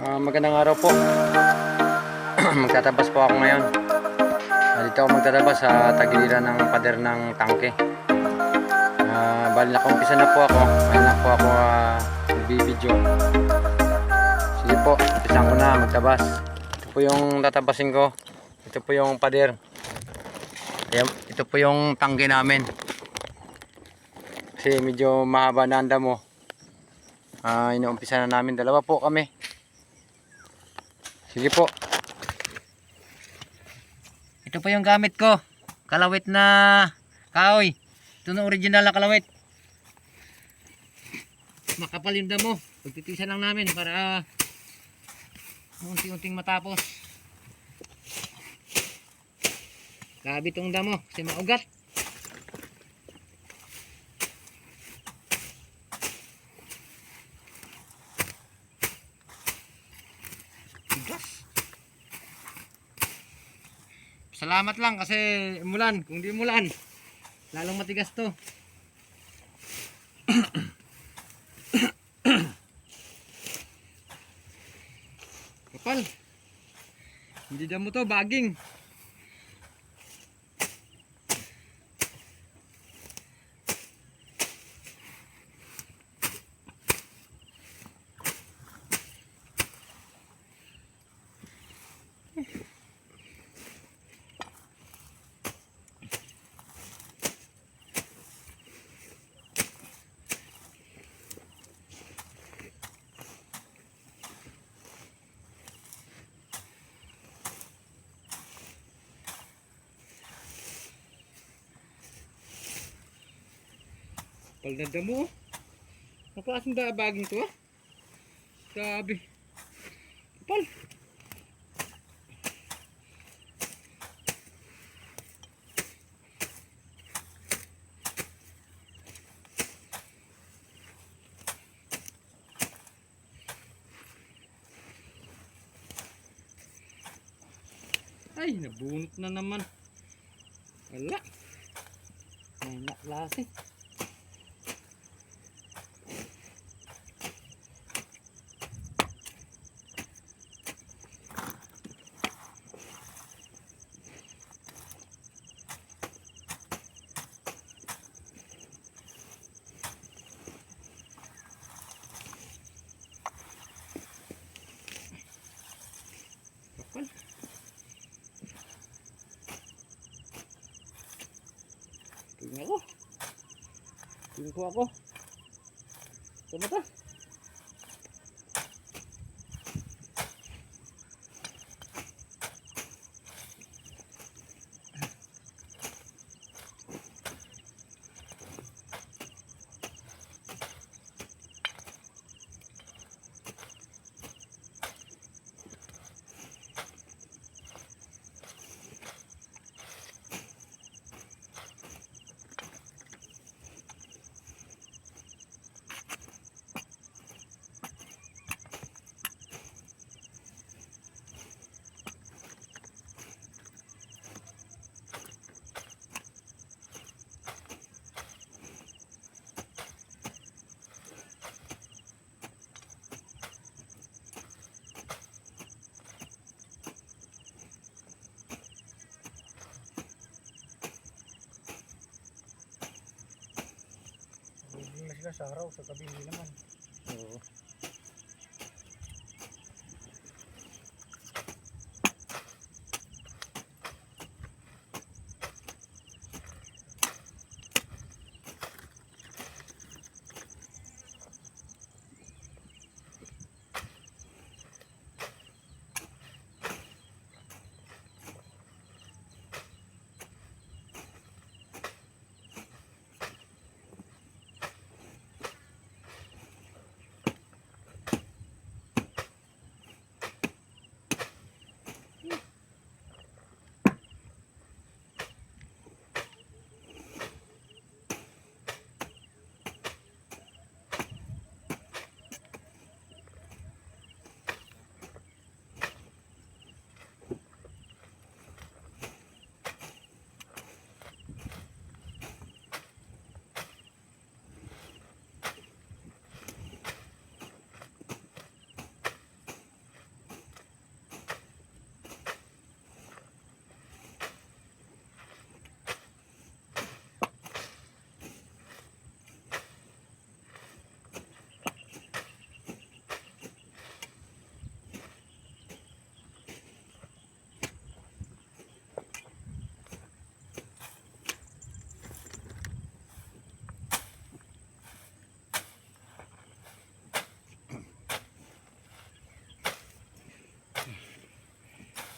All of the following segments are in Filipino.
Ah, magandang araw po. magtatabas po ako ngayon. Ah, dito ako magtatabas sa tagiliran ng pader ng tangke. Ah, bali nakumpisa na po ako. Ngayon na po ako uh, nagbibideo. Sige po, umpisan ko na magtabas. Ito po yung tatabasin ko. Ito po yung pader. Ito po yung tangke namin. Kasi medyo mahaba na ang damo. Ah, inuumpisa na namin. Dalawa po kami. Sige po. Ito po yung gamit ko. Kalawit na kahoy. Ito na original na kalawit. Makapal yung damo. Pagtitisan lang namin para unti-unting matapos. Grabe itong damo kasi maugat. Salamat lang kasi mulan. Kung di mulan, lalong matigas to. Kapal. Hindi dyan mo to, baging. Kapal na damo. oh. Ang klaseng da baging to ah. Grabe. Kapal. Ay, nabunot na naman. Wala. May naklase. Kapal. Tingnan ako. Tingnan ko ako. Ba ta? Hindi na sila sa araw, sa gabi hindi naman. Oo.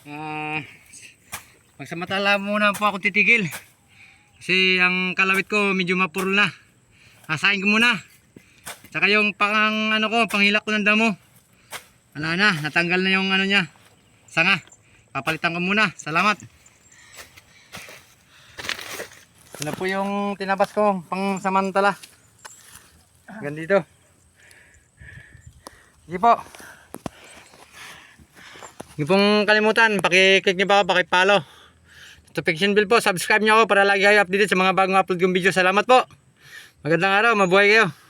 Ah, pagsamantala muna po ako titigil. Kasi ang kalawit ko medyo mapurol na. Hasain ko muna. Tsaka yung pang ano ko, panghilak ko ng damo. Wala na, natanggal na yung ano niya. Sanga. Papalitan ko muna. Salamat. Na po yung tinabas ko pang samantala. Hanggang dito. Sige po. Huwag pong kalimutan, pakiclick niyo pa ako, pakipalo. Notification bell po, subscribe niyo ako para lagi kayo updated sa mga bagong upload kong video. Salamat po. Magandang araw, mabuhay kayo.